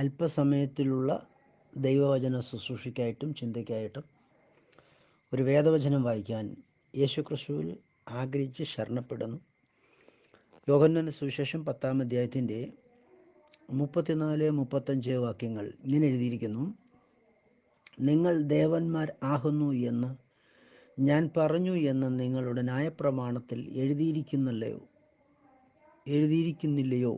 അല്പസമയത്തിലുള്ള ദൈവവചന ശുശ്രൂഷയ്ക്കായിട്ടും ചിന്തയ്ക്കായിട്ടും ഒരു വേദവചനം വായിക്കാൻ യേശു ക്രിസ്തുവിൽ ആഗ്രഹിച്ച് ശരണപ്പെടുന്നു. യോഹന്നന് സുവിശേഷം പത്താം അധ്യായത്തിന്റെ മുപ്പത്തിനാല് മുപ്പത്തഞ്ച് വാക്യങ്ങൾ ഇങ്ങനെ എഴുതിയിരിക്കുന്നു. നിങ്ങൾ ദേവന്മാർ ആകുന്നു എന്ന് ഞാൻ പറഞ്ഞു എന്ന് നിങ്ങളുടെ ന്യായപ്രമാണത്തിൽ എഴുതിയിരിക്കുന്നല്ലയോ എഴുതിയിരിക്കുന്നില്ലയോ?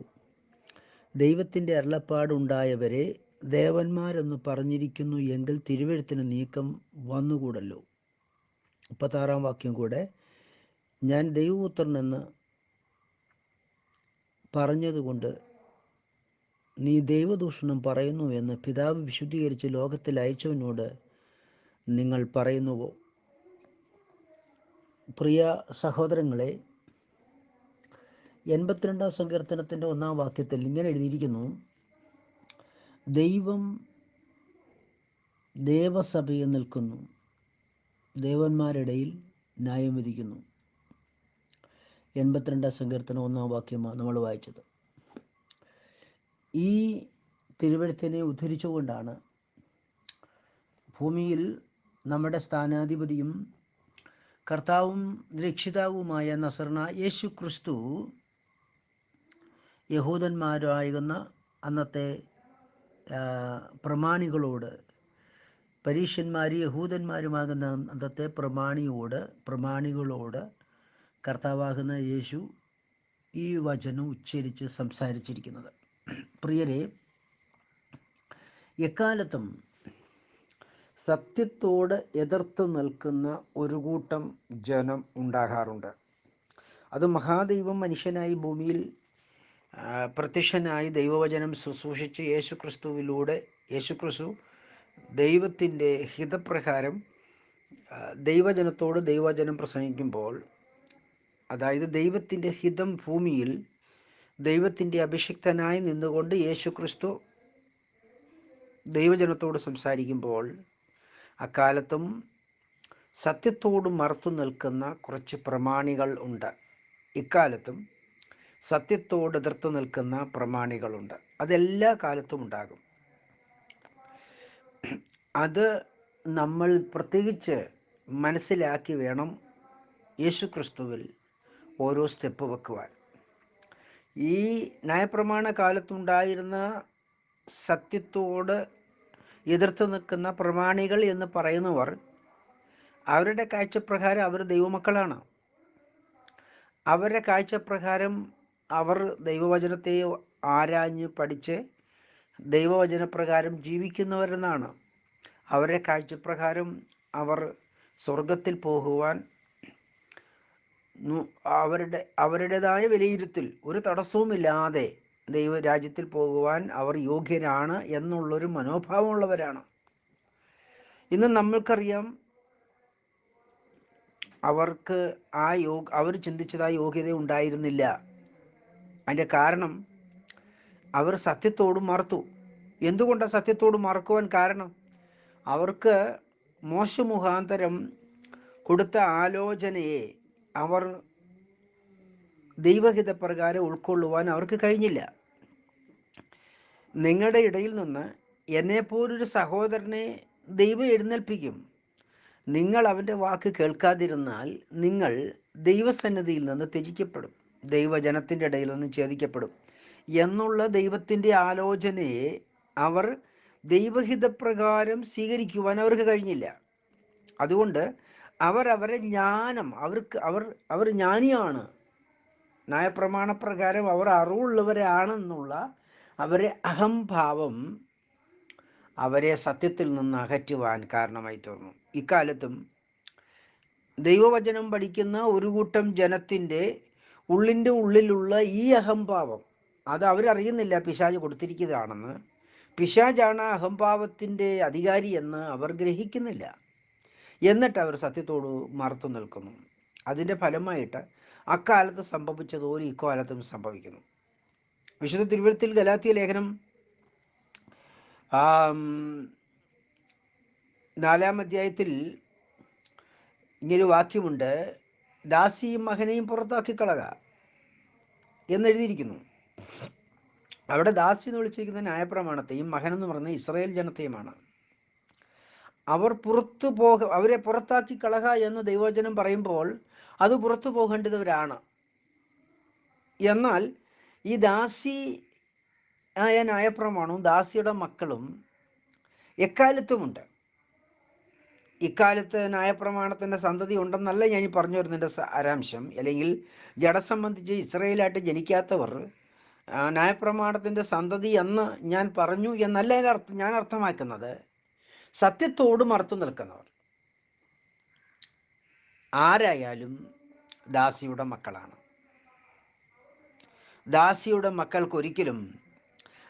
ദൈവത്തിന്റെ അരുളപ്പാടുണ്ടായവരെ ദേവന്മാരെന്ന് പറഞ്ഞിരിക്കുന്നു എങ്കിൽ തിരുവഴുത്തിന് നീക്കം വന്നുകൂടല്ലോ. മുപ്പത്താറാം വാക്യം കൂടെ ഞാൻ ദൈവപുത്രനെന്ന് പറഞ്ഞതുകൊണ്ട് നീ ദൈവദൂഷണം പറയുന്നു എന്ന് പിതാവ് വിശുദ്ധീകരിച്ച് ലോകത്തിൽ അയച്ചവനോട് നിങ്ങൾ പറയുന്നുവോ? പ്രിയ സഹോദരങ്ങളെ എൺപത്തിരണ്ടാം സങ്കീർത്തനത്തിന്റെ ഒന്നാം വാക്യത്തിൽ ഇങ്ങനെ എഴുതിയിരിക്കുന്നു. ദൈവം ദേവസഭയിൽ നിൽക്കുന്നു. ദേവന്മാരിടയിൽ ന്യായം വിധിക്കുന്നു. എൺപത്തിരണ്ടാം സങ്കീർത്തനം ഒന്നാം വാക്യമാണ് നമ്മൾ വായിച്ചത്. ഈ തിരുവഴുത്തിനെ ഉദ്ധരിച്ചുകൊണ്ടാണ് ഭൂമിയിൽ നമ്മുടെ സ്ഥാനാധിപതിയും കർത്താവും രക്ഷിതാവുമായ നസർണ യേശു ക്രിസ്തു യഹൂദന്മാരായിരുന്ന അന്നത്തെ പ്രമാണികളോട് പരീഷ്യന്മാർ യഹൂദന്മാരുമാകുന്ന അന്നത്തെ പ്രമാണിയോട് പ്രമാണികളോട് കർത്താവാകുന്ന യേശു ഈ വചനം ഉച്ചരിച്ച് സംസാരിച്ചിരിക്കുന്നത്. പ്രിയരെ എക്കാലത്തും സത്യത്തോട് എതിർത്ത് നിൽക്കുന്ന ഒരു കൂട്ടം ജനം ഉണ്ടാകാറുണ്ട്. അത് മഹാദൈവം മനുഷ്യനായി ഭൂമിയിൽ പ്രത്യക്ഷനായി ദൈവവചനം ശുശ്രൂഷിച്ച് യേശുക്രിസ്തുവിലൂടെ യേശുക്രിസ്തു ദൈവത്തിന്റെ ഹിതപ്രകാരം ദൈവജനത്തോട് ദൈവവചനം പ്രസംഗിക്കുമ്പോൾ അതായത് ദൈവത്തിന്റെ ഹിതം ഭൂമിയിൽ ദൈവത്തിന്റെ അഭിഷിക്തനായി നിന്നുകൊണ്ട് യേശുക്രിസ്തു ദൈവജനത്തോട് സംസാരിക്കുമ്പോൾ അക്കാലത്തും സത്യത്തോട് മറുത്തു നിൽക്കുന്ന കുറച്ച് പ്രമാണികൾ ഉണ്ട്. ഇക്കാലത്തും സത്യത്തോട് എതിർത്ത് നിൽക്കുന്ന പ്രമാണികളുണ്ട്. അതെല്ലാ കാലത്തും ഉണ്ടാകും. അത് നമ്മൾ പ്രത്യേകിച്ച് മനസ്സിലാക്കി വേണം യേശു ക്രിസ്തുവിൽ ഓരോ സ്റ്റെപ്പ് വെക്കുവാൻ. ഈ നയപ്രമാണ കാലത്തുണ്ടായിരുന്ന സത്യത്തോട് എതിർത്ത് നിൽക്കുന്ന പ്രമാണികൾ എന്ന് പറയുന്നവർ അവരുടെ കാഴ്ചപ്രകാരം അവർ ദൈവമക്കളാണ്. അവരുടെ കാഴ്ചപ്രകാരം അവർ ദൈവവചനത്തെ ആരാഞ്ഞ് പഠിച്ച് ദൈവവചനപ്രകാരം ജീവിക്കുന്നവരെന്നാണ്. അവരെ കാഴ്ചപ്രകാരം അവർ സ്വർഗത്തിൽ പോകുവാൻ അവരുടെ അവരുടേതായ വിലയിരുത്തൽ ഒരു തടസ്സവുമില്ലാതെ ദൈവരാജ്യത്തിൽ പോകുവാൻ അവർ യോഗ്യരാണ് എന്നുള്ളൊരു മനോഭാവമുള്ളവരാണ്. ഇന്ന് നമ്മൾക്കറിയാം അവർക്ക് ആ യോഗ അവർ ചിന്തിച്ചത് ആ യോഗ്യത ഉണ്ടായിരുന്നില്ല. അതിന്റെ കാരണം അവർ സത്യത്തോട് മറത്തു. എന്തുകൊണ്ടാണ് സത്യത്തോട് മറക്കുവാൻ കാരണം? അവർക്ക് മോശ മുഖാന്തരം കൊടുത്ത ആലോചനയെ അവർ ദൈവഹിതപ്രകാരം ഉൾക്കൊള്ളുവാൻ അവർക്ക് കഴിഞ്ഞില്ല. നിങ്ങളുടെ ഇടയിൽ നിന്ന് എന്നെപ്പോലൊരു സഹോദരനെ ദൈവം എഴുന്നേൽപ്പിക്കും. നിങ്ങൾ അവന്റെ വാക്ക് കേൾക്കാതിരുന്നാൽ നിങ്ങൾ ദൈവസന്നിധിയിൽ നിന്ന് ത്യജിക്കപ്പെടും. ദൈവജനത്തിന്റെ ഇടയിൽ നിന്ന് ഛേദിക്കപ്പെടും. എന്നുള്ള ദൈവത്തിന്റെ ആലോചനയെ അവർ ദൈവഹിതപ്രകാരം സ്വീകരിക്കുവാൻ അവർക്ക് കഴിഞ്ഞില്ല. അതുകൊണ്ട് അവർ അവരെ ജ്ഞാനം അവർക്ക് അവർ അവർ ജ്ഞാനിയാണ്. ന്യായപ്രമാണപ്രകാരം അവർ അറിവുള്ളവരാണെന്നുള്ള അവരെ അഹംഭാവം അവരെ സത്യത്തിൽ നിന്ന് അകറ്റുവാൻ കാരണമായി തീർന്നു ഇക്കാലത്തും ദൈവവചനം പഠിക്കുന്ന ഒരു കൂട്ടം ജനത്തിന്റെ ഉള്ളിന്റെ ഉള്ളിലുള്ള ഈ അഹംഭാവം അത് അവരറിയുന്നില്ല പിശാജ് കൊടുത്തിരിക്കുന്നതാണെന്ന്. പിശാജാണ് അഹംഭാവത്തിന്റെ അധികാരി എന്ന് അവർ ഗ്രഹിക്കുന്നില്ല. എന്നിട്ട് അവർ സത്യത്തോട് മറുത്തു നിൽക്കുന്നു. അതിന്റെ ഫലമായിട്ട് അക്കാലത്ത് സംഭവിച്ചതുപോലെ ഇക്കാലത്തും സംഭവിക്കുന്നു. വിശുദ്ധ തിരുവഴുത്തിൽ ഗലാത്തിയ ലേഖനം നാലാം അധ്യായത്തിൽ ഇങ്ങനൊരു വാക്യമുണ്ട്. ദാസിയും മകനെയും പുറത്താക്കി കളക എന്നെഴുതിയിരിക്കുന്നു. അവിടെ ദാസി എന്ന് വിളിച്ചിരിക്കുന്ന ന്യായപ്രമാണത്തെയും എന്ന് പറയുന്ന ഇസ്രായേൽ ജനത്തെയുമാണ്. അവർ പുറത്തു പോക അവരെ പുറത്താക്കി കളക എന്ന് ദൈവവചനം പറയുമ്പോൾ അത് പുറത്തു പോകേണ്ടതവരാണ് എന്നാൽ ഈ ദാസി ആയ ന്യായപ്രമാണവും ദാസിയുടെ മക്കളും എക്കാലത്തുമുണ്ട്. ഇക്കാലത്ത് ന്യായപ്രമാണത്തിന്റെ സന്തതി ഉണ്ടെന്നല്ല ഞാൻ പറഞ്ഞു വരുന്നതിന്റെ സാരാംശം അല്ലെങ്കിൽ ജഡസംബന്ധിച്ച് ഇസ്രയേലായിട്ട് ജനിക്കാത്തവർ ന്യായപ്രമാണത്തിന്റെ സന്തതി എന്ന് ഞാൻ പറഞ്ഞു എന്നല്ല അർത്ഥം ഞാൻ അർത്ഥമാക്കുന്നത്. സത്യത്തോട് മറുത്തു നിൽക്കുന്നവർ. ആരായാലും ദാസിയുടെ മക്കളാണ്. ദാസിയുടെ മക്കൾക്കൊരിക്കലും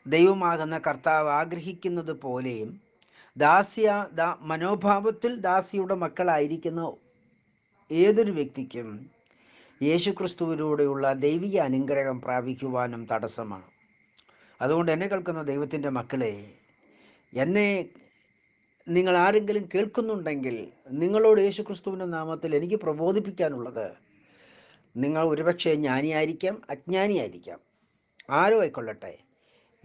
ദൈവമാകുന്ന കർത്താവ് ആഗ്രഹിക്കുന്നത് പോലെയും ദാസ്യ ദാ മനോഭാവത്തിൽ ദാസിയുടെ മക്കളായിരിക്കുന്ന ഏതൊരു വ്യക്തിക്കും യേശുക്രിസ്തുവിലൂടെയുള്ള ദൈവിക അനുഗ്രഹം പ്രാപിക്കുവാനും തടസ്സമാണ്. അതുകൊണ്ട് എന്നെ കേൾക്കുന്ന ദൈവത്തിന്റെ മക്കളെ എന്നെ നിങ്ങൾ ആരെങ്കിലും കേൾക്കുന്നുണ്ടെങ്കിൽ നിങ്ങളോട് യേശുക്രിസ്തുവിന്റെ നാമത്തിൽ എനിക്ക് പ്രബോധിപ്പിക്കാനുള്ളത് നിങ്ങൾ ഒരുപക്ഷെ ജ്ഞാനിയായിരിക്കാം അജ്ഞാനിയായിരിക്കാം. ആരോ ആയിക്കൊള്ളട്ടെ.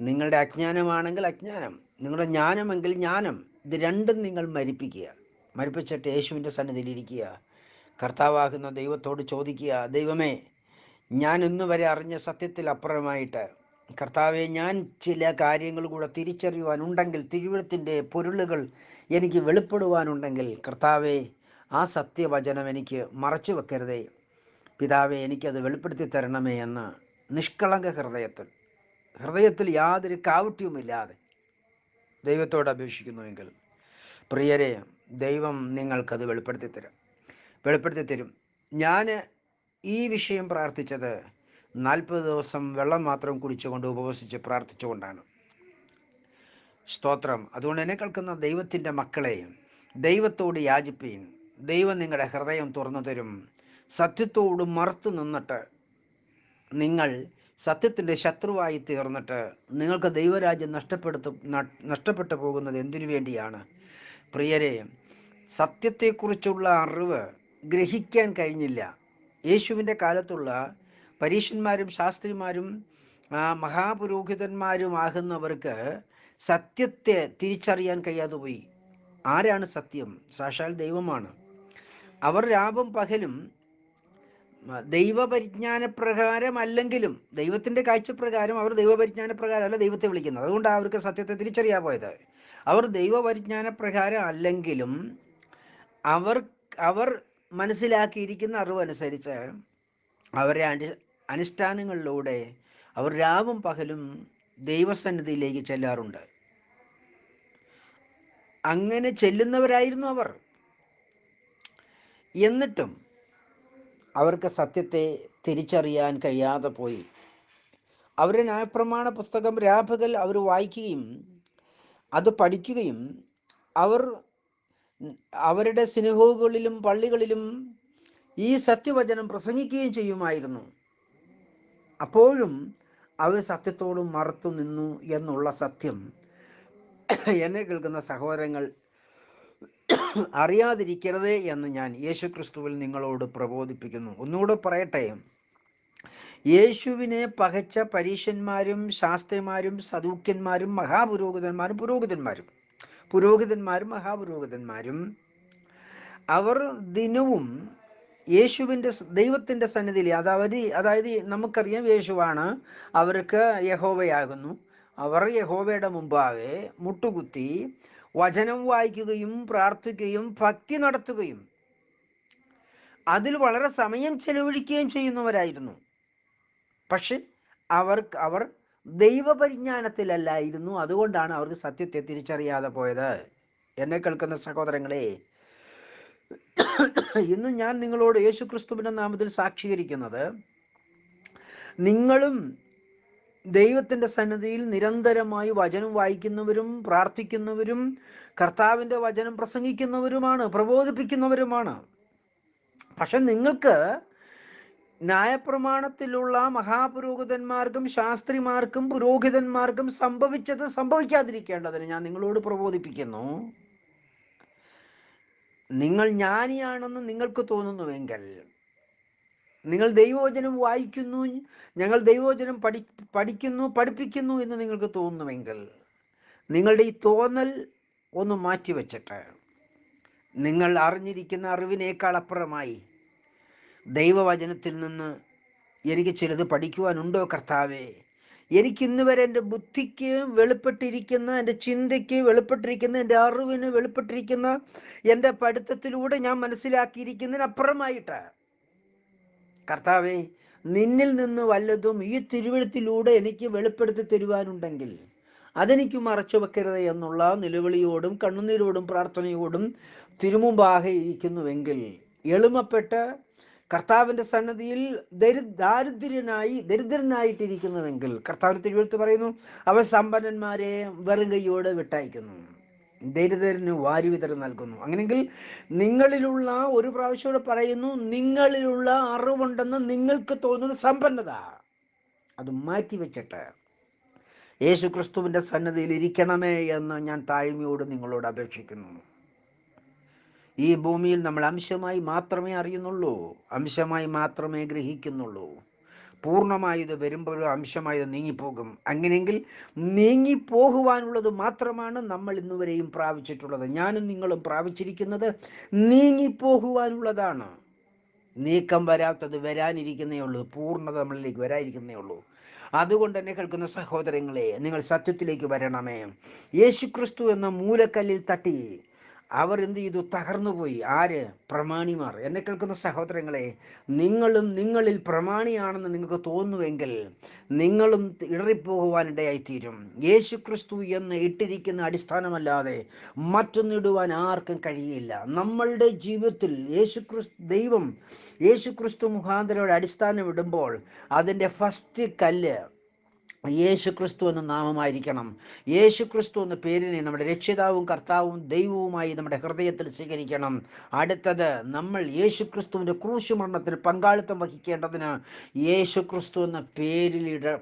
നിങ്ങളുടെ അജ്ഞാനമാണെങ്കിൽ അജ്ഞാനം. നിങ്ങളുടെ ജ്ഞാനമെങ്കിൽ ജ്ഞാനം. ഇത് രണ്ടും നിങ്ങൾ മരിപ്പിക്കുക. മരിപ്പിച്ചിട്ട് യേശുവിന്റെ സന്നിധിയിലിരിക്കുക കർത്താവാകുന്ന ദൈവത്തോട് ചോദിക്കുക ദൈവമേ ഞാൻ ഇന്ന് വരെ അറിഞ്ഞ സത്യത്തിൽ അപ്പുറമായിട്ട് കർത്താവെ ഞാൻ ചില കാര്യങ്ങൾ കൂടെ തിരിച്ചറിയുവാനുണ്ടെങ്കിൽ തിരുവഴുത്തിന്റെ പൊരുളുകൾ എനിക്ക് വെളിപ്പെടുവാനുണ്ടെങ്കിൽ കർത്താവെ ആ സത്യവചനം എനിക്ക് മറച്ചു വെക്കരുതേ. പിതാവെ എനിക്കത് വെളിപ്പെടുത്തി തരണമേ എന്ന് നിഷ്കളങ്ക ഹൃദയത്തിൽ. ഹൃദയത്തിൽ യാതൊരു കാവുട്യവുമില്ലാതെ ദൈവത്തോട് അപേക്ഷിക്കുന്നുവെങ്കിൽ പ്രിയരെ ദൈവം നിങ്ങൾക്കത് വെളിപ്പെടുത്തി തരും. വെളിപ്പെടുത്തി തരും. ഞാൻ ഈ വിഷയം പ്രാർത്ഥിച്ചത് നാൽപ്പത് ദിവസം വെള്ളം മാത്രം കുടിച്ചുകൊണ്ട് ഉപവസിച്ച് പ്രാർത്ഥിച്ചുകൊണ്ടാണ്. സ്തോത്രം. അതുകൊണ്ട് എന്നെ കേൾക്കുന്ന ദൈവത്തിന്റെ മക്കളെ ദൈവത്തോട് യാചിപ്പീൻ. ദൈവം നിങ്ങളുടെ ഹൃദയം തുറന്നു തരും. സത്യത്തോട് മറുത്തു നിന്നിട്ട് നിങ്ങൾ സത്യത്തിന്റെ ശത്രുവായി തീർന്നിട്ട് നിങ്ങൾക്ക് ദൈവരാജ്യം നഷ്ടപ്പെടുത്തു നഷ്ടപ്പെട്ടു പോകുന്നത് എന്തിനു വേണ്ടിയാണ്? പ്രിയരെ സത്യത്തെക്കുറിച്ചുള്ള അറിവ് ഗ്രഹിക്കാൻ കഴിഞ്ഞില്ല. യേശുവിന്റെ കാലത്തുള്ള പരീക്ഷന്മാരും ശാസ്ത്രിമാരും മഹാപുരോഹിതന്മാരുമാകുന്നവർക്ക് സത്യത്തെ തിരിച്ചറിയാൻ കഴിയാതെ പോയി. ആരാണ് സത്യം? സാക്ഷാൽ ദൈവമാണ്. അവർ രാവും പകലും മ- ദൈവപരിജ്ഞാന പ്രകാരം അല്ലെങ്കിലും ദൈവത്തിന്റെ കാഴ്ചപ്രകാരം അവർ ദൈവപരിജ്ഞാന പ്രകാരം അല്ല ദൈവത്തെ വിളിക്കുന്നത്. അതുകൊണ്ട് അവർക്ക് സത്യത്തെ തിരിച്ചറിയാൻ പോയത് അവർ ദൈവപരിജ്ഞാന പ്രകാരം അല്ലെങ്കിലും അവർ അവർ മനസ്സിലാക്കിയിരിക്കുന്ന അറിവനുസരിച്ച് അവരെ അനു അനുഷ്ഠാനങ്ങളിലൂടെ അവർ രാവും പകലും ദൈവസന്നിധിയിലേക്ക് ചെല്ലാറുണ്ട്. അങ്ങനെ ചെല്ലുന്നവരായിരുന്നു അവർ. എന്നിട്ടും അവർക്ക് സത്യത്തെ തിരിച്ചറിയാൻ കഴിയാതെ പോയി. അവരുടെ ന്യായപ്രമാണ പുസ്തകം രാപകൽ അവർ വായിക്കുകയും അത് പഠിക്കുകയും അവർ അവരുടെ സിനഹോകളിലും പള്ളികളിലും ഈ സത്യവചനം പ്രസംഗിക്കുകയും ചെയ്യുമായിരുന്നു. അപ്പോഴും അവർ സത്യത്തോട് മറുത്തു നിന്നു എന്നുള്ള സത്യം എന്നെ കേൾക്കുന്ന സഹോദരങ്ങൾ അറിയാതിരിക്കരുതേ എന്ന് ഞാൻ യേശുക്രിസ്തുവിൽ നിങ്ങളോട് പ്രബോധിപ്പിക്കുന്നു. ഒന്നുകൂടെ പറയട്ടെ. യേശുവിനെ പകച്ച പരീശന്മാരും ശാസ്ത്രിമാരും സദൂക്യന്മാരും മഹാപുരോഹിതന്മാരും പുരോഹിതന്മാരും പുരോഹിതന്മാരും മഹാപുരോഹിതന്മാരും അവർ ദിനവും യേശുവിന്റെ ദൈവത്തിന്റെ സന്നിധിയിൽ അതായത് അതായത് നമുക്കറിയാം യേശുവാണ് അവർക്ക് യഹോവയാകുന്നു. അവർ യഹോവയുടെ മുമ്പാകെ മുട്ടുകുത്തി വചനം വായിക്കുകയും പ്രാർത്ഥിക്കുകയും ഭക്തി നടത്തുകയും അതിൽ വളരെ സമയം ചെലവഴിക്കുകയും ചെയ്യുന്നവരായിരുന്നു. പക്ഷെ അവർ അവർ ദൈവപരിജ്ഞാനത്തിലല്ലായിരുന്നു. അതുകൊണ്ടാണ് അവർക്ക് സത്യത്തെ തിരിച്ചറിയാതെ പോയത്. എന്നെ കേൾക്കുന്ന സഹോദരങ്ങളെ ഇന്ന് ഞാൻ നിങ്ങളോട് യേശു ക്രിസ്തുവിന്റെ നാമത്തിൽ സാക്ഷീകരിക്കുന്നത് നിങ്ങളും ദൈവത്തിന്റെ സന്നിധിയിൽ നിരന്തരമായി വചനം വായിക്കുന്നവരും പ്രാർത്ഥിക്കുന്നവരും കർത്താവിന്റെ വചനം പ്രസംഗിക്കുന്നവരുമാണ് പ്രബോധിപ്പിക്കുന്നവരുമാണ്. പക്ഷെ നിങ്ങൾക്ക് ന്യായപ്രമാണത്തിലുള്ള മഹാപുരോഹിതന്മാർക്കും ശാസ്ത്രിമാർക്കും പുരോഹിതന്മാർക്കും സംഭവിച്ചത് സംഭവിക്കാതിരിക്കേണ്ടതിന് ഞാൻ നിങ്ങളോട് പ്രബോധിപ്പിക്കുന്നു. നിങ്ങൾ ജ്ഞാനിയാണെന്ന് നിങ്ങൾക്ക് തോന്നുന്നുവെങ്കിൽ നിങ്ങൾ ദൈവവചനം വായിക്കുന്നു ഞങ്ങൾ ദൈവവചനം പഠി പഠിക്കുന്നു പഠിപ്പിക്കുന്നു എന്ന് നിങ്ങൾക്ക് തോന്നുമെങ്കിൽ നിങ്ങളുടെ ഈ തോന്നൽ ഒന്ന് മാറ്റിവെച്ചിട്ട് നിങ്ങൾ അറിഞ്ഞിരിക്കുന്ന അറിവിനേക്കാൾ അപ്പുറമായി ദൈവവചനത്തിൽ നിന്ന് എനിക്ക് ചിലത് പഠിക്കുവാനുണ്ടോ കർത്താവേ? എനിക്ക് ഇന്ന് വരെ എന്റെ ബുദ്ധിക്ക് വെളിപ്പെട്ടിരിക്കുന്ന എന്റെ ചിന്തയ്ക്ക് വെളിപ്പെട്ടിരിക്കുന്ന എന്റെ അറിവിന് വെളിപ്പെട്ടിരിക്കുന്ന എന്റെ പഠിത്തത്തിലൂടെ ഞാൻ മനസ്സിലാക്കിയിരിക്കുന്നതിനപ്പുറമായിട്ട് കർത്താവെ നിന്നിൽ നിന്ന് വല്ലതും ഈ തിരുവഴുത്തിലൂടെ എനിക്ക് വെളിപ്പെടുത്തി തരുവാനുണ്ടെങ്കിൽ അതെനിക്ക് മറച്ചു വെക്കരുത് എന്നുള്ള നിലവിളിയോടും കണ്ണുനീരോടും പ്രാർത്ഥനയോടും തിരുമുമ്പാകെ ഇരിക്കുന്നുവെങ്കിൽ എളിമപ്പെട്ട് കർത്താവിന്റെ സന്നദ്ധിയിൽ ദരി ദാരിദ്ര്യനായി ദരിദ്രനായിട്ടിരിക്കുന്നുവെങ്കിൽ കർത്താവിന്റെ തിരുവഴുത്ത് പറയുന്നു അവൻ സമ്പന്നന്മാരെ വെറും കൈയോടെ വിട്ടയക്കുന്നു. ദരിദ്രന് വാരി വിതരം നൽകുന്നു. അങ്ങനെങ്കിൽ നിങ്ങളിലുള്ള ഒരു പ്രാവശ്യം പറയുന്നു നിങ്ങളിലുള്ള അറിവുണ്ടെന്ന് നിങ്ങൾക്ക് തോന്നുന്ന സമ്പന്നത. അത് മാറ്റിവെച്ചിട്ട് യേശു ക്രിസ്തുവിന്റെ സന്നദ്ധയിൽ ഇരിക്കണമേ എന്ന് ഞാൻ താഴ്മയോട് നിങ്ങളോട് അപേക്ഷിക്കുന്നു. ഈ ഭൂമിയിൽ നമ്മൾ അംശമായി മാത്രമേ അറിയുന്നുള്ളൂ അംശമായി മാത്രമേ ഗ്രഹിക്കുന്നുള്ളൂ. പൂർണമായി ഇത് വരുമ്പോഴും അംശമായി നീങ്ങിപ്പോകും. അങ്ങനെയെങ്കിൽ നീങ്ങിപ്പോകുവാനുള്ളത് മാത്രമാണ് നമ്മൾ ഇന്നുവരെയും പ്രാപിച്ചിട്ടുള്ളത്. ഞാനും നിങ്ങളും പ്രാപിച്ചിരിക്കുന്നത് നീങ്ങിപ്പോകുവാനുള്ളതാണ്. നീക്കം വരാത്തത് വരാനിരിക്കുന്നേ ഉള്ളൂ. പൂർണത നമ്മളിലേക്ക് വരാനിരിക്കുന്നേ ഉള്ളൂ. അതുകൊണ്ട് തന്നെ കേൾക്കുന്ന സഹോദരങ്ങളെ നിങ്ങൾ സത്യത്തിലേക്ക് വരണമേ. യേശുക്രിസ്തു എന്ന മൂലക്കല്ലിൽ തട്ടി അവർ എന്ത് ചെയ്തു തകർന്നുപോയി. ആര്? പ്രമാണിമാർ. എന്നെ കേൾക്കുന്ന സഹോദരങ്ങളെ നിങ്ങളും നിങ്ങളിൽ പ്രമാണിയാണെന്ന് നിങ്ങൾക്ക് തോന്നുവെങ്കിൽ നിങ്ങളും ഇടറിപ്പോകുവാനിടയായിത്തീരും. യേശു ക്രിസ്തു എന്ന് ഇട്ടിരിക്കുന്ന അടിസ്ഥാനമല്ലാതെ മറ്റൊന്നിടുവാൻ ആർക്കും കഴിയില്ല. നമ്മളുടെ ജീവിതത്തിൽ യേശു ദൈവം യേശു ക്രിസ്തു മുഖാന്തരം അടിസ്ഥാനം ഇടുമ്പോൾ അതിന്റെ ഫസ്റ്റ് കല്ല് യേശു ക്രിസ്തു എന്ന നാമമായിരിക്കണം. യേശു ക്രിസ്തു എന്ന പേരിനെ നമ്മുടെ രക്ഷിതാവും കർത്താവും ദൈവവുമായി നമ്മുടെ ഹൃദയത്തിൽ സ്വീകരിക്കണം. അടുത്തത് നമ്മൾ യേശു ക്രിസ്തുവിന്റെ ക്രൂശ് മരണത്തിൽ പങ്കാളിത്തം വഹിക്കേണ്ടതിന് യേശു ക്രിസ്തു എന്ന പേരിലിട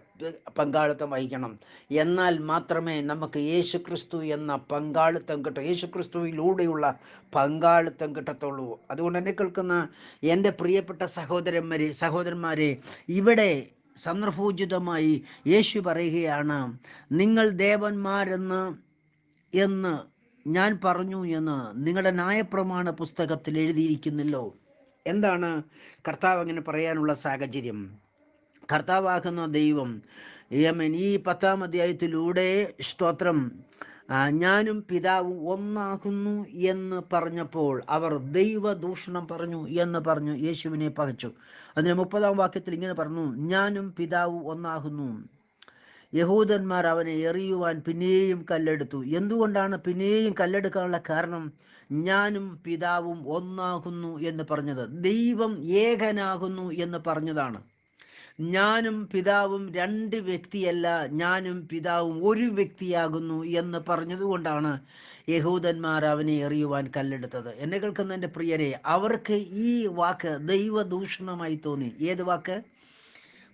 പങ്കാളിത്തം വഹിക്കണം. എന്നാൽ മാത്രമേ നമുക്ക് യേശു ക്രിസ്തു എന്ന പങ്കാളിത്തം കിട്ടൂ. യേശു ക്രിസ്തുവിലൂടെയുള്ള പങ്കാളിത്തം കിട്ടത്തുള്ളൂ. അതുകൊണ്ട് എന്നെ കേൾക്കുന്ന എന്റെ പ്രിയപ്പെട്ട സഹോദരന്മാരെ സഹോദരന്മാരെ ഇവിടെ സന്ദർഭോചിതമായി യേശു പറയുകയാണ് നിങ്ങൾ ദേവന്മാരെന്ന് എന്ന് ഞാൻ പറഞ്ഞു എന്ന് നിങ്ങളുടെ ന്യായപ്രമാണ പുസ്തകത്തിൽ എഴുതിയിരിക്കുന്നല്ലോ. എന്താണ് കർത്താവ് അങ്ങനെ പറയാനുള്ള സാഹചര്യം? കർത്താവാകുന്ന ദൈവം ഈ പത്താം അധ്യായത്തിലൂടെ സ്തോത്രം ഞാനും പിതാവും ഒന്നാകുന്നു എന്ന് പറഞ്ഞപ്പോൾ അവർ ദൈവദൂഷണം പറഞ്ഞു എന്ന് പറഞ്ഞു യേശുവിനെ പകച്ചു. അതിന് മുപ്പതാം വാക്യത്തിൽ ഇങ്ങനെ പറഞ്ഞു ഞാനും പിതാവും ഒന്നാകുന്നു. യഹൂദന്മാർ അവനെ എറിയുവാൻ പിന്നെയും കല്ലെടുത്തു. എന്തുകൊണ്ടാണ് പിന്നെയും കല്ലെടുക്കാനുള്ള കാരണം? ഞാനും പിതാവും ഒന്നാകുന്നു എന്ന് പറഞ്ഞത്. ദൈവം ഏകനാകുന്നു എന്ന് പറഞ്ഞതാണ്. ഞാനും പിതാവും രണ്ട് വ്യക്തിയല്ല ഞാനും പിതാവും ഒരു വ്യക്തിയാകുന്നു എന്ന് പറഞ്ഞതുകൊണ്ടാണ് യഹൂദന്മാർ അവനെ എറിയുവാൻ കല്ലെടുത്തത്. എന്നെ കേൾക്കുന്ന എന്റെ പ്രിയരെ അവർക്ക് ഈ വാക്ക് ദൈവദൂഷണമായി തോന്നി. ഏത് വാക്ക്?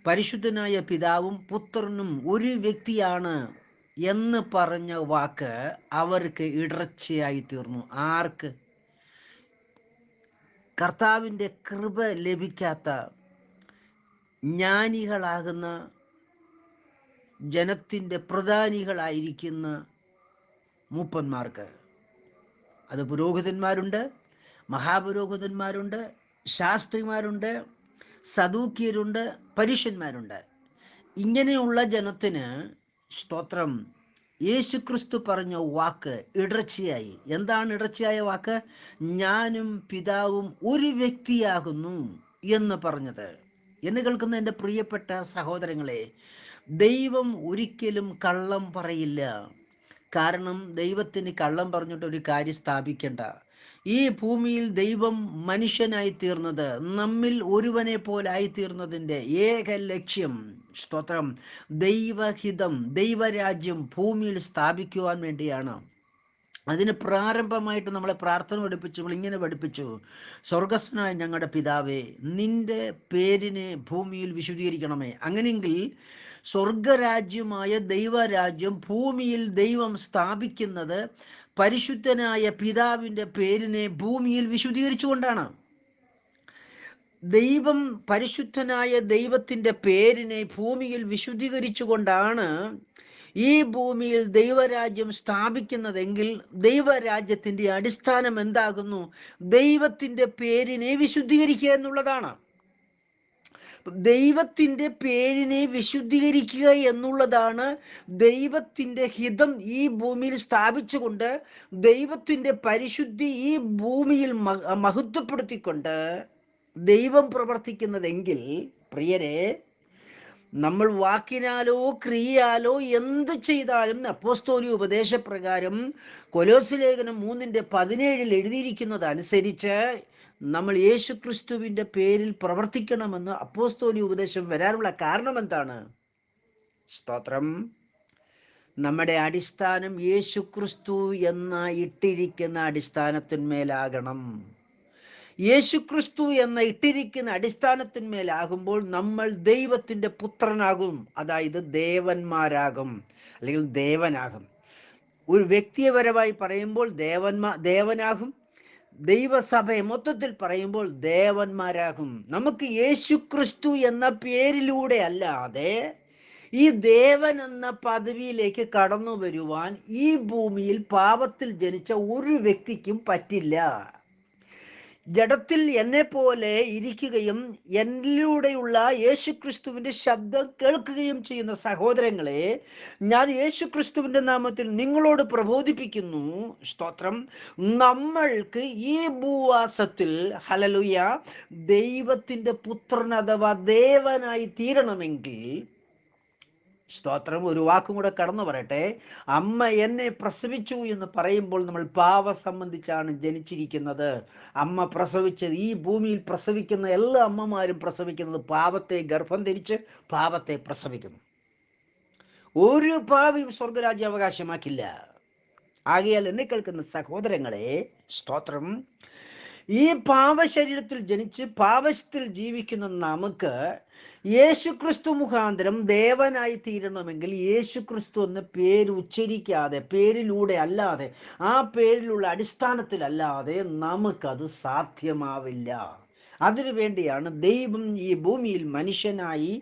പരിശുദ്ധനായ പിതാവും പുത്രനും ഒരു വ്യക്തിയാണ് എന്ന് പറഞ്ഞ വാക്ക് അവർക്ക് ഇടർച്ചയായി തീർന്നു. ആർക്ക്? കർത്താവിന്റെ കൃപ ലഭിക്കാത്ത ജ്ഞാനികളാകുന്ന ജനത്തിന്റെ പ്രധാനികളായിരിക്കുന്ന മൂപ്പന്മാർക്ക്. അത് പുരോഹിതന്മാരുണ്ട് മഹാപുരോഹിതന്മാരുണ്ട് ശാസ്ത്രിമാരുണ്ട് സദൂക്കിയരുണ്ട് പരുഷന്മാരുണ്ട് ഇങ്ങനെയുള്ള ജനത്തിന് സ്തോത്രം. യേശുക്രിസ്തു പറഞ്ഞ വാക്ക് ഇടർച്ചയായി. എന്താണ് ഇടർച്ചയായ വാക്ക്? ഞാനും പിതാവും ഒരു വ്യക്തിയാകുന്നു എന്ന് പറഞ്ഞത്. എന്ന് കേൾക്കുന്ന എന്റെ പ്രിയപ്പെട്ട സഹോദരങ്ങളെ ദൈവം ഒരിക്കലും കള്ളം പറയില്ല. കാരണം ദൈവത്തിന് കള്ളം പറഞ്ഞിട്ട് ഒരു കാര്യം സ്ഥാപിക്കേണ്ട. ഈ ഭൂമിയിൽ ദൈവം മനുഷ്യനായി തീർന്നത് നമ്മിൽ ഒരുവനെ പോലായി തീർന്നതിന്റെ ഏക ലക്ഷ്യം സ്തോത്രം ദൈവഹിതം ദൈവരാജ്യം ഭൂമിയിൽ സ്ഥാപിക്കുവാൻ വേണ്ടിയാണ്. അതിന് പ്രാരംഭമായിട്ട് നമ്മളെ പ്രാർത്ഥന പഠിപ്പിച്ചു ഇങ്ങനെ പഠിപ്പിച്ചു സ്വർഗസ്നായ ഞങ്ങളുടെ പിതാവേ നിന്റെ പേരിനെ ഭൂമിയിൽ വിശുദ്ധീകരിക്കണമേ. അങ്ങനെയെങ്കിൽ സ്വർഗരാജ്യമായ ദൈവരാജ്യം ഭൂമിയിൽ ദൈവം സ്ഥാപിക്കുന്നത് പരിശുദ്ധനായ പിതാവിന്റെ പേരിനെ ഭൂമിയിൽ വിശുദ്ധീകരിച്ചുകൊണ്ടാണ്. ദൈവം പരിശുദ്ധനായ ദൈവത്തിന്റെ പേരിനെ ഭൂമിയിൽ വിശുദ്ധീകരിച്ചുകൊണ്ടാണ് ഈ ഭൂമിയിൽ ദൈവരാജ്യം സ്ഥാപിക്കുന്നതെങ്കിൽ ദൈവരാജ്യത്തിന്റെ അടിസ്ഥാനം എന്താകുന്നു? ദൈവത്തിന്റെ പേരിനെ വിശുദ്ധീകരിക്കുക എന്നുള്ളതാണ്. ദൈവത്തിന്റെ പേരിനെ വിശുദ്ധീകരിക്കുക എന്നുള്ളതാണ് ദൈവത്തിന്റെ ഹിതം ഈ ഭൂമിയിൽ സ്ഥാപിച്ചുകൊണ്ട് ദൈവത്തിന്റെ പരിശുദ്ധി ഈ ഭൂമിയിൽ മഹത്വപ്പെടുത്തിക്കൊണ്ട് ദൈവം പ്രവർത്തിക്കുന്നതെങ്കിൽ പ്രിയരെ നമ്മൾ വാക്കിനാലോ ക്രിയയാലോ എന്ത് ചെയ്താലും അപ്പോസ്തോലി ഉപദേശപ്രകാരം കൊലോസ് ലേഖനം മൂന്നിന്റെ പതിനേഴിൽ എഴുതിയിരിക്കുന്നത് അനുസരിച്ച് നമ്മൾ യേശു ക്രിസ്തുവിന്റെ പേരിൽ പ്രവർത്തിക്കണമെന്ന് അപ്പോസ്തോലി ഉപദേശം വരാനുള്ള കാരണം എന്താണ്? സ്തോത്രം. നമ്മുടെ അടിസ്ഥാനം യേശു ക്രിസ്തു എന്ന ഇട്ടിരിക്കുന്ന അടിസ്ഥാനത്തിന്മേലാകണം. യേശുക്രിസ്തു എന്ന ഇട്ടിരിക്കുന്ന അടിസ്ഥാനത്തിന്മേലാകുമ്പോൾ നമ്മൾ ദൈവത്തിന്റെ പുത്രനാകും. അതായത് ദേവന്മാരാകും. അല്ലെങ്കിൽ ദേവനാകും. ഒരു വ്യക്തിപരമായി പറയുമ്പോൾ ദേവന്മാ ദേവനാകും. ദൈവസഭയെ മൊത്തത്തിൽ പറയുമ്പോൾ ദേവന്മാരാകും. നമുക്ക് യേശുക്രിസ്തു എന്ന പേരിലൂടെ അല്ലാതെ ഈ ദേവൻ എന്ന പദവിയിലേക്ക് കടന്നു വരുവാൻ ഈ ഭൂമിയിൽ പാപത്തിൽ ജനിച്ച ഒരു വ്യക്തിക്കും പറ്റില്ല. ജഡത്തിൽ എന്നെ പോലെ ഇരിക്കുകയും എന്നിലൂടെയുള്ള യേശുക്രിസ്തുവിന്റെ ശബ്ദം കേൾക്കുകയും ചെയ്യുന്ന സഹോദരങ്ങളെ ഞാൻ യേശുക്രിസ്തുവിന്റെ നാമത്തിൽ നിങ്ങളോട് പ്രബോധിപ്പിക്കുന്നു. സ്തോത്രം. നമ്മൾക്ക് ഈ ഭൂവാസത്തിൽ ഹലലുയ ദൈവത്തിന്റെ പുത്രൻ അഥവാ ദേവനായി തീരണമെങ്കിൽ സ്തോത്രം. ഒരു വാക്കും കൂടെ കടന്നു പറയട്ടെ. അമ്മ എന്നെ പ്രസവിച്ചു എന്ന് പറയുമ്പോൾ നമ്മൾ പാവ സംബന്ധിച്ചാണ് ജനിച്ചിരിക്കുന്നത്. അമ്മ പ്രസവിച്ചത് ഈ ഭൂമിയിൽ പ്രസവിക്കുന്ന എല്ലാ അമ്മമാരും പ്രസവിക്കുന്നത് പാവത്തെ ഗർഭം ധരിച്ച് പാവത്തെ പ്രസവിക്കുന്നു. ഒരു പാവിയും സ്വർഗരാജ്യം അവകാശമാക്കില്ല ആകയാൽ എന്നെ കേൾക്കുന്ന സഹോദരങ്ങളെ സ്തോത്രം. ഈ പാവശരീരത്തിൽ ജനിച്ച് പാവശത്തിൽ ജീവിക്കുന്ന നമുക്ക് യേശുക്രിസ്തു മുഖാന്തരം ദേവനായി തീരണമെങ്കിൽ യേശുക്രിസ്തു എന്ന പേര് ഉച്ചരിക്കാതെ പേരിലൂടെ അല്ലാതെ ആ പേരിലുള്ള അടിസ്ഥാനത്തിലല്ലാതെ നമുക്കത് സാധ്യമാവില്ല. അതിനു വേണ്ടിയാണ് ദൈവം ഈ ഭൂമിയിൽ മനുഷ്യനായി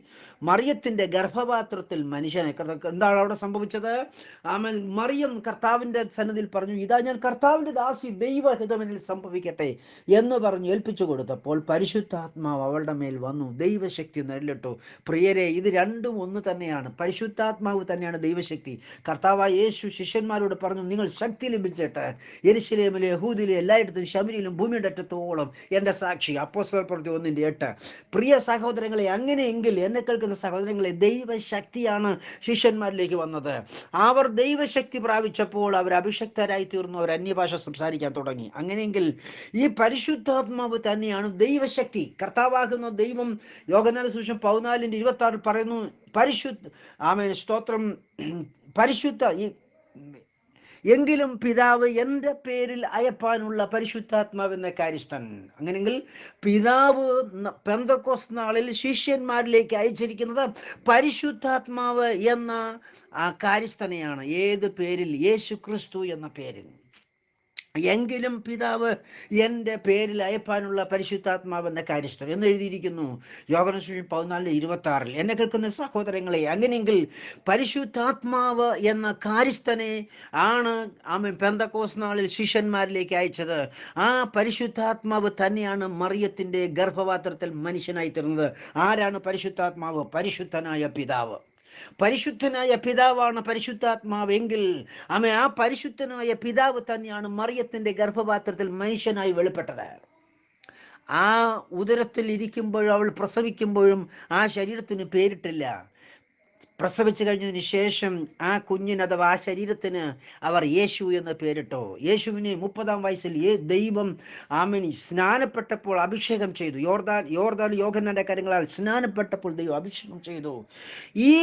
മറിയത്തിന്റെ ഗർഭപാത്രത്തിൽ മനുഷ്യനെ. എന്താണ് അവിടെ സംഭവിച്ചത്? ആമൻ. മറിയം കർത്താവിന്റെ സന്നദ്ധിയിൽ പറഞ്ഞു ഇതാ ഞാൻ കർത്താവിന്റെ ദാസി ദൈവഹിതമെന്നിൽ സംഭവിക്കട്ടെ എന്ന് പറഞ്ഞു ഏൽപ്പിച്ചു കൊടുത്തപ്പോൾ പരിശുദ്ധാത്മാവ് അവളുടെ മേൽ വന്നു ദൈവശക്തി നേരിട്ടു പ്രിയരെ ഇത് രണ്ടും ഒന്ന് തന്നെയാണ്. പരിശുദ്ധാത്മാവ് തന്നെയാണ് ദൈവശക്തി. കർത്താവായ യേശു ശിഷ്യന്മാരോട് പറഞ്ഞു നിങ്ങൾ ശക്തി ലഭിച്ചിട്ട്. എരിശിലേമിലെ യഹൂദിലെ എല്ലായിടത്തും ശബരിയിലും ഭൂമിയുടെ അറ്റത്തോളം എന്റെ സാക്ഷി. അപ്പോസ്വർ പ്രതി ഒന്നിന്റെ എട്ട്. പ്രിയ സഹോദരങ്ങളെ അങ്ങനെയെങ്കിൽ എന്നെ കേൾക്കുന്ന സഹോദരങ്ങളെ ദൈവശക്തിയാണ് ശിഷ്യന്മാരിലേക്ക് വന്നത്. അവർ ദൈവശക്തി പ്രാപിച്ചപ്പോൾ അവർ അഭിഷക്തരായി തീർന്നു അവർ അന്യഭാഷ സംസാരിക്കാൻ തുടങ്ങി. അങ്ങനെയെങ്കിൽ ഈ പരിശുദ്ധാത്മാവ് തന്നെയാണ് ദൈവശക്തി. കർത്താവാകുന്ന ദൈവം യോഗനാല സൂക്ഷം പതിനാലിന്റെ ഇരുപത്തി ആറിൽ പറയുന്നു പരിശുദ്ധ ആമേ സ്തോത്രം. പരിശുദ്ധ ഈ എങ്കിലും പിതാവ് എന്റെ പേരിൽ അയപ്പാനുള്ള പരിശുദ്ധാത്മാവെന്ന കാര്യസ്ഥൻ. അങ്ങനെയെങ്കിൽ പിതാവ് പെന്തക്കോസ് നാളിൽ ശിഷ്യന്മാരിലേക്ക് അയച്ചിരിക്കുന്നത് പരിശുദ്ധാത്മാവ് എന്ന ആ കാര്യസ്ഥനെയാണ്. ഏത് പേരിൽ? യേശു ക്രിസ്തു എന്ന പേരിൽ. എങ്കിലും പിതാവ് എന്റെ പേരിൽ അയപ്പാനുള്ള പരിശുദ്ധാത്മാവ് എന്ന കാര്യസ്ഥൻ എന്ന് എഴുതിയിരിക്കുന്നു. യോഗനശേഷം പതിനാലിന് ഇരുപത്തി ആറിൽ എന്നെ കേൾക്കുന്ന സഹോദരങ്ങളെ അങ്ങനെയെങ്കിൽ പരിശുദ്ധാത്മാവ് എന്ന കാര്യസ്ഥനെ ആണ് ആമൻ പെന്തക്കോസ് നാളിൽ ശിഷ്യന്മാരിലേക്ക് അയച്ചത്. ആ പരിശുദ്ധാത്മാവ് തന്നെയാണ് മറിയത്തിന്റെ ഗർഭപാത്രത്തിൽ മനുഷ്യനായി തീർന്നത്. ആരാണ് പരിശുദ്ധാത്മാവ്? പരിശുദ്ധനായ പിതാവ്. പരിശുദ്ധനായ പിതാവാണ് പരിശുദ്ധാത്മാവെങ്കിൽ അമ്മ ആ പരിശുദ്ധനായ പിതാവ് തന്നെയാണ് മറിയത്തിന്റെ ഗർഭപാത്രത്തിൽ മനുഷ്യനായി വെളിപ്പെട്ടത്. ആ ഉദരത്തിൽ ഇരിക്കുമ്പോഴും അവൾ പ്രസവിക്കുമ്പോഴും ആ ശരീരത്തിന് പേരിട്ടില്ല. പ്രസവിച്ചു കഴിഞ്ഞതിന് ശേഷം ആ കുഞ്ഞിന് അഥവാ ആ ശരീരത്തിന് അവർ യേശു എന്ന് പേരിട്ടോ യേശുവിനെ മുപ്പതാം വയസ്സിൽ ഏ ദൈവം ആമിനി സ്നാനപ്പെട്ടപ്പോൾ അഭിഷേകം ചെയ്തു. യോർദാൻ യോർദാൻ യോഗനന്റെ കാര്യങ്ങളാൽ സ്നാനപ്പെട്ടപ്പോൾ ദൈവം അഭിഷേകം ചെയ്തു. ഈ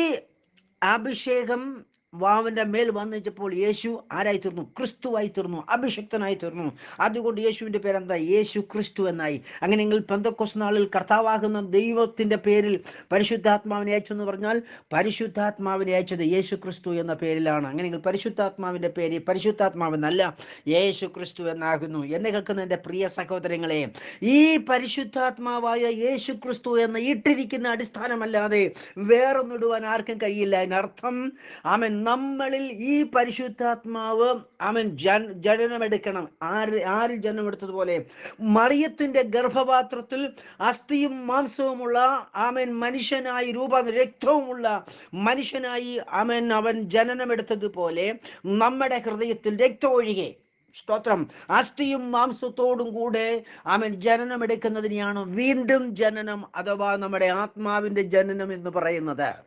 അഭിഷേകം വാവിന്റെ മേൽ വന്നിച്ചപ്പോൾ യേശു ആരായി തീർന്നു? ക്രിസ്തുവായി തീർന്നു. അഭിഷക്തനായി തീർന്നു. അതുകൊണ്ട് യേശുവിന്റെ പേരെന്താ? യേശു ക്രിസ്തു എന്നായി. അങ്ങനെ നിങ്ങൾ പന്തക്കോസ് നാളിൽ കർത്താവാകുന്ന ദൈവത്തിന്റെ പേരിൽ പരിശുദ്ധാത്മാവിനെ അയച്ചു എന്ന് പറഞ്ഞാൽ പരിശുദ്ധാത്മാവിനെ അയച്ചത് യേശു ക്രിസ്തു എന്ന പേരിലാണ്. അങ്ങനെ നിങ്ങൾ പരിശുദ്ധാത്മാവിന്റെ പേര് പരിശുദ്ധാത്മാവെന്നല്ല യേശു ക്രിസ്തു എന്നാകുന്നു. എന്നെ കേൾക്കുന്ന എന്റെ പ്രിയ സഹോദരങ്ങളെ ഈ പരിശുദ്ധാത്മാവായ യേശു ക്രിസ്തു എന്ന ഇട്ടിരിക്കുന്ന അടിസ്ഥാനമല്ലാതെ വേറൊന്നിടുവാൻ ആർക്കും കഴിയില്ല. അതിനർത്ഥം അവൻ നമ്മളിൽ ഈ പരിശുദ്ധാത്മാവ് അവൻ ജനനമെടുക്കണം. ആര് ആരിൽ ജനനമെടുത്തതുപോലെ? മറിയത്തിന്റെ ഗർഭപാത്രത്തിൽ അസ്ഥിയും മാംസവുമുള്ള അവൻ മനുഷ്യനായി രൂപ രക്തവുമുള്ള മനുഷ്യനായി അവൻ അവൻ ജനനമെടുത്തതുപോലെ നമ്മുടെ ഹൃദയത്തിൽ രക്തം ഒഴികെ സ്തോത്രം അസ്ഥിയും മാംസത്തോടും കൂടെ അവൻ ജനനം എടുക്കുന്നതിനെയാണ് വീണ്ടും ജനനം അഥവാ നമ്മുടെ ആത്മാവിന്റെ ജനനം എന്ന് പറയുന്നത്.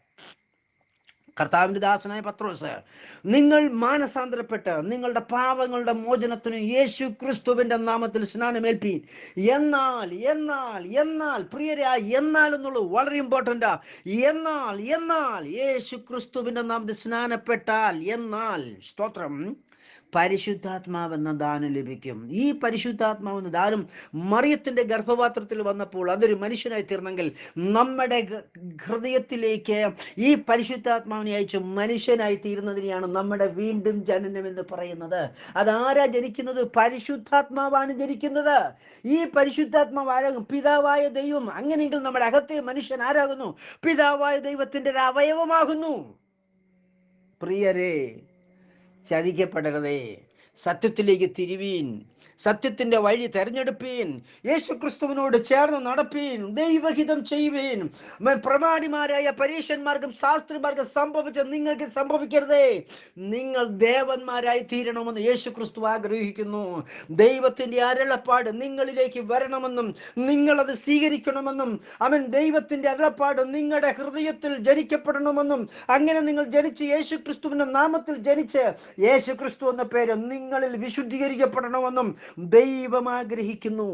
കർത്താവിന്റെ ദാസനായ പത്രോസ് നിങ്ങൾ മാനസാന്തരപ്പെട്ട് നിങ്ങളുടെ പാപങ്ങളുടെ മോചനത്തിന് യേശു ക്രിസ്തുവിന്റെ നാമത്തിൽ സ്നാനമേൽപ്പീൻ. എന്നാൽ എന്നാൽ എന്നാൽ പ്രിയരാ എന്നാൽ എന്നുള്ളത് വളരെ ഇമ്പോർട്ടന്റാ എന്നാൽ എന്നാൽ യേശു ക്രിസ്തുവിന്റെ നാമത്തിൽ സ്നാനപ്പെട്ടാൽ എന്നാൽ സ്തോത്രം. പരിശുദ്ധാത്മാവെന്ന ദാനം ലഭിക്കും. ഈ പരിശുദ്ധാത്മാവെന്ന ദാനം മറിയത്തിന്റെ ഗർഭപാത്രത്തിൽ വന്നപ്പോൾ അതൊരു മനുഷ്യനായി തീർന്നെങ്കിൽ നമ്മുടെ ഹൃദയത്തിലേക്ക് ഈ പരിശുദ്ധാത്മാവിനെ അയച്ച് മനുഷ്യനായി തീരുന്നതിനെയാണ് നമ്മുടെ വീണ്ടും ജനനം എന്ന് പറയുന്നത്. അതാരാ ജനിക്കുന്നത്? പരിശുദ്ധാത്മാവാണ് ജനിക്കുന്നത്. ഈ പരിശുദ്ധാത്മാവ് ആരാകും? പിതാവായ ദൈവം. അങ്ങനെയെങ്കിൽ നമ്മുടെ അകത്തെ മനുഷ്യൻ ആരാകുന്നു? പിതാവായ ദൈവത്തിന്റെ ഒരു അവയവമാകുന്നു. പ്രിയരേ ചതിക്കപ്പെടരുതേ സത്യത്തിലേക്ക് തിരിവീൻ സത്യത്തിന്റെ വഴി തെരഞ്ഞെടുപ്പീൻ യേശു ക്രിസ്തുവിനോട് ചേർന്ന് നടപ്പീൻ ദൈവഹിതം ചെയ്യുവീൻ. പ്രമാണിമാരായ പരീക്ഷന്മാർക്കും ശാസ്ത്രിമാർക്കും സംഭവിച്ച നിങ്ങൾക്ക് സംഭവിക്കരുതേ. നിങ്ങൾ ദേവന്മാരായി തീരണമെന്ന് യേശു ക്രിസ്തു ആഗ്രഹിക്കുന്നു. ദൈവത്തിന്റെ അരളപ്പാട് നിങ്ങളിലേക്ക് വരണമെന്നും നിങ്ങളത് സ്വീകരിക്കണമെന്നും അവൻ ദൈവത്തിന്റെ അരളപ്പാട് നിങ്ങളുടെ ഹൃദയത്തിൽ ജനിക്കപ്പെടണമെന്നും അങ്ങനെ നിങ്ങൾ ജനിച്ച് യേശു ക്രിസ്തുവിന്റെ നാമത്തിൽ ജനിച്ച് യേശു ക്രിസ്തു എന്ന പേര് നിങ്ങളിൽ വിശുദ്ധീകരിക്കപ്പെടണമെന്നും ദൈവം ആഗ്രഹിക്കുന്നു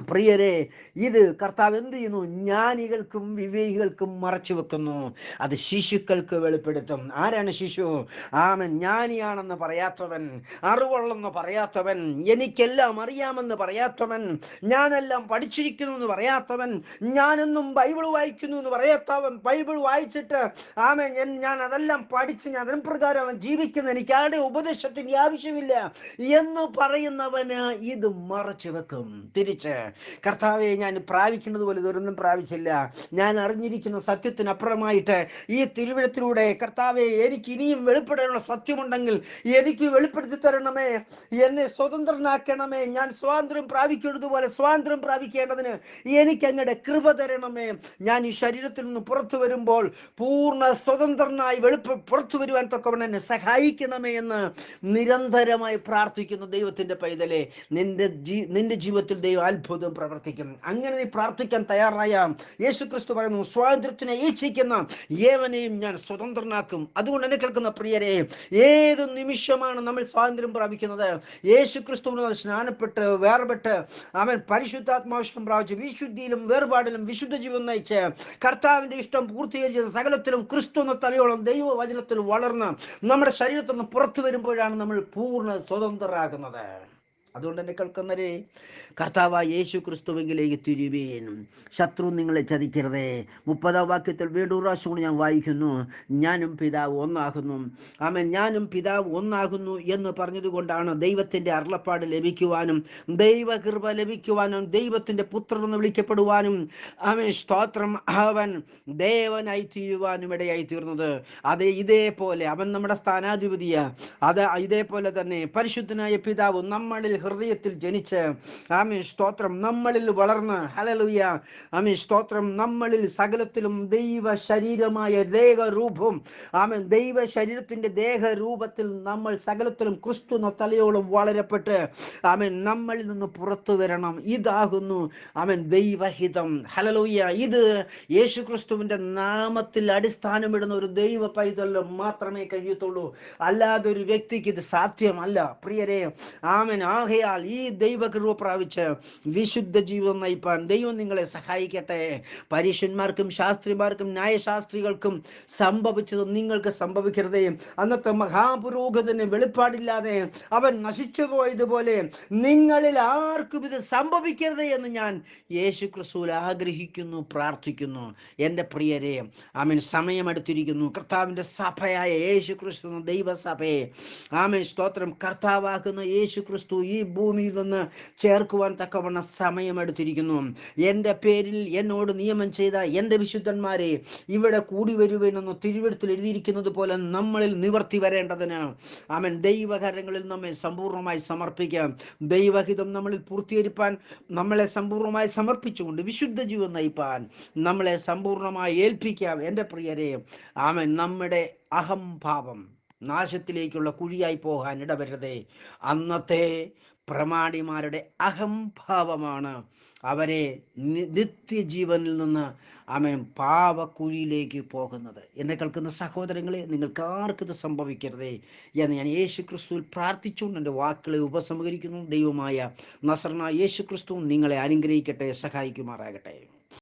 പ്രിയരെ ഇത് കർത്താവ് എന്ത് ചെയ്യുന്നു? ജ്ഞാനികൾക്കും വിവേകികൾക്കും മറച്ചു വെക്കുന്നു. അത് ശിശുക്കൾക്ക് വെളിപ്പെടുത്തും. ആരാണ് ശിശു? ആമൻ ജ്ഞാനിയാണെന്ന് പറയാത്തവൻ അറിവുള്ളെന്ന് പറയാത്തവൻ എനിക്കെല്ലാം അറിയാമെന്ന് പറയാത്തവൻ ഞാനെല്ലാം പഠിച്ചിരിക്കുന്നു എന്ന് പറയാത്തവൻ ഞാനെന്നും ബൈബിൾ വായിക്കുന്നു എന്ന് പറയാത്തവൻ ബൈബിൾ വായിച്ചിട്ട് ആമൻ ഞാൻ അതെല്ലാം പഠിച്ച് ഞാൻ അതിന് പ്രകാരം ജീവിക്കുന്നു. എനിക്ക് ആരുടെ ഉപദേശത്തിന്റെ ആവശ്യമില്ല. എന്ന് പറയുന്നവന് ഇത് മറച്ചു വെക്കും. തിരിച്ച് കർത്താവെ ഞാൻ പ്രാപിക്കുന്നത് പോലെ ഇതൊരൊന്നും പ്രാപിച്ചില്ല. ഞാൻ അറിഞ്ഞിരിക്കുന്ന സത്യത്തിനപ്പുറമായിട്ട് ഈ തിരുവിഴത്തിലൂടെ കർത്താവെ എനിക്ക് ഇനിയും വെളിപ്പെടാനുള്ള സത്യമുണ്ടെങ്കിൽ എനിക്ക് വെളിപ്പെടുത്തി തരണമേ. എന്നെ സ്വതന്ത്രനാക്കണമേ. ഞാൻ സ്വാതന്ത്ര്യം പ്രാപിക്കുന്നത് പോലെ സ്വാതന്ത്ര്യം പ്രാപിക്കേണ്ടതിന് എനിക്ക് അങ്ങയുടെ കൃപ തരണമേ. ഞാൻ ഈ ശരീരത്തിൽ നിന്ന് പുറത്തു വരുമ്പോൾ പൂർണ സ്വതന്ത്രനായി വെളുപ്പ് പുറത്തു വരുവാൻ തക്കവണ്ണം എന്നെ സഹായിക്കണമേ എന്ന് നിരന്തരമായി പ്രാർത്ഥിക്കുന്ന ദൈവത്തിന്റെ പൈതലെ. നിന്റെ ജീ നിന്റെ ജീവിതത്തിൽ ദൈവം അത്ഭുതം പ്രവർത്തിക്കും അങ്ങനെ നീ പ്രാർത്ഥിക്കാൻ തയ്യാറായ യേശു ക്രിസ്തു പറയുന്നു സ്വാതന്ത്ര്യത്തിനെ ഈച്ഛിക്കുന്ന ഏവനെയും ഞാൻ സ്വതന്ത്രനാക്കും. അതുകൊണ്ട് എന്നെ കേൾക്കുന്ന പ്രിയരെ ഏത് നിമിഷമാണ് നമ്മൾ സ്വാതന്ത്ര്യം പ്രാപിക്കുന്നത്? യേശു ക്രിസ്തു സ്നാനപ്പെട്ട് വേർപെട്ട് അവൻ പരിശുദ്ധാത്മാവിഷ്ടം പ്രാപിച്ച് വിശുദ്ധിയിലും വേർപാടിലും വിശുദ്ധ ജീവൻ നയിച്ച് കർത്താവിന്റെ ഇഷ്ടം പൂർത്തീകരിച്ച സകലത്തിലും ക്രിസ്തു എന്ന തലയോളം ദൈവവചനത്തിൽ വളർന്ന് നമ്മുടെ ശരീരത്തിൽ നിന്ന് പുറത്തു വരുമ്പോഴാണ് നമ്മൾ പൂർണ സ്വതന്ത്രരാകുന്നത്. അതുകൊണ്ട് തന്നെ കേൾക്കുന്നവരെ കർത്താവ് യേശു ക്രിസ്തുവെങ്കിലേക്ക് തിരുവേൻ ശത്രു നിങ്ങളെ ചതിക്കരുതേ. മുപ്പതാം വാക്യത്തിൽ വീണ്ടും പ്രാവശ്യം ഞാൻ വായിക്കുന്നു. ഞാനും പിതാവ് ഒന്നാകുന്നു. ആമൻ. ഞാനും പിതാവ് ഒന്നാകുന്നു എന്ന് പറഞ്ഞതുകൊണ്ടാണ് ദൈവത്തിന്റെ അരുളപ്പാട് ലഭിക്കുവാനും ദൈവകൃപ ലഭിക്കുവാനും ദൈവത്തിന്റെ പുത്രൻ എന്ന് വിളിക്കപ്പെടുവാനും ആമൻ സ്തോത്രം അവൻ ദേവനായി തീരുവാനും ഇടയായി തീർന്നത് അത് ഇതേപോലെ അവൻ നമ്മുടെ സ്ഥാനാധിപതിയ. അത് ഇതേപോലെ തന്നെ പരിശുദ്ധനായ പിതാവ് നമ്മളിൽ ഹൃദയത്തിൽ ജനിച്ച് ആമി സ്തോത്രം നമ്മളിൽ വളർന്ന് ഹലലുയ ആമി സ്തോത്രം നമ്മളിൽ സകലത്തിലും ദൈവ ശരീരമായ ദേഹരൂപം. ആമി ദൈവ ശരീരത്തിന്റെ ദേഹരൂപത്തിൽ നമ്മൾ സകലത്തിലും ക്രിസ്തു തലയോളം വളരപ്പെട്ട് ആമൻ നമ്മളിൽ നിന്ന് പുറത്തു വരണം. ഇതാകുന്നു അവൻ ദൈവഹിതം. ഹലലൂയ ഇത് യേശു ക്രിസ്തുവിന്റെ നാമത്തിൽ അടിസ്ഥാനമിടുന്ന ഒരു ദൈവ പൈതലിന് മാത്രമേ കഴിയത്തുള്ളൂ. അല്ലാതെ ഒരു വ്യക്തിക്ക് ഇത് സാധ്യമല്ല. പ്രിയരെ ആമൻ. ആകെ ആകയാൽ ഈ ദൈവകൃപ പ്രാപിച്ച് വിശുദ്ധ ജീവിതം നയിപ്പാൻ ദൈവം നിങ്ങളെ സഹായിക്കട്ടെ. പരീക്ഷന്മാർക്കും ശാസ്ത്രിമാർക്കും ന്യായശാസ്ത്രികൾക്കും സംഭവിച്ചതും നിങ്ങൾക്ക് സംഭവിക്കരുതേ. അന്നത്തെ മഹാപുരോഗതിന് വെളിപ്പാടില്ലാതെ അവൻ നശിച്ചു പോയതുപോലെ നിങ്ങളിൽ ആർക്കും ഇത് സംഭവിക്കരുതേ എന്ന് ഞാൻ യേശു ക്രിസ്തുവിൽ ആഗ്രഹിക്കുന്നു പ്രാർത്ഥിക്കുന്നു. എന്റെ പ്രിയരെ ആമൻ. സമയമെടുത്തിരിക്കുന്നു. കർത്താവിന്റെ സഭയായ യേശു ക്രിസ്തു ദൈവസഭയെ. ആമൻ. സ്തോത്രം. കർത്താവാക്കുന്ന യേശു ക്രിസ്തു ഈ ഭൂമിയിൽ നിന്ന് ചേർക്കുവാൻ തക്കവണ്ണം സമയമെടുത്തിരിക്കുന്നു എന്റെ പേരിൽ എന്നോട് നിയമം ചെയ്ത എന്റെ വിശുദ്ധന്മാരെ ഇവിടെ കൂടി വരുവെന്നൊന്ന് തിരുവെടുത്തിൽ എഴുതിയിരിക്കുന്നത് പോലെ നമ്മളിൽ നിവർത്തി വരേണ്ടതിന്. ആമൻ. ദൈവകരങ്ങളിൽ നമ്മെ സമ്പൂർണമായി സമർപ്പിക്കാം. ദൈവഹിതം നമ്മളിൽ പൂർത്തീകരിപ്പാൻ നമ്മളെ സമ്പൂർണമായി സമർപ്പിച്ചുകൊണ്ട് വിശുദ്ധ ജീവൻ നയിപ്പാൻ നമ്മളെ സമ്പൂർണമായി ഏൽപ്പിക്കാം. എന്റെ പ്രിയരെ ആമൻ. നമ്മുടെ അഹംഭാവം നാശത്തിലേക്കുള്ള കുഴിയായി പോകാൻ ഇടവരുതേ അന്നത്തെ പ്രമാണിമാരുടെ അഹംഭാവമാണ്. അവരെ നിത്യജീവനിൽ നിന്ന് ആമേൻ പാവക്കുഴിയിലേക്ക് പോകുന്നത്. എന്നെ കേൾക്കുന്ന സഹോദരങ്ങളെ നിങ്ങൾക്ക് ആർക്കും ഇത് സംഭവിക്കരുതേ എന്ന് ഞാൻ യേശു ക്രിസ്തുവിൽ പ്രാർത്ഥിച്ചുകൊണ്ട് എന്റെ വാക്കുകളെ ഉപസംഹരിക്കുന്നു. ദൈവമായ നസറന യേശു ക്രിസ്തു നിങ്ങളെ അനുഗ്രഹിക്കട്ടെ സഹായിക്കുമാറാകട്ടെ.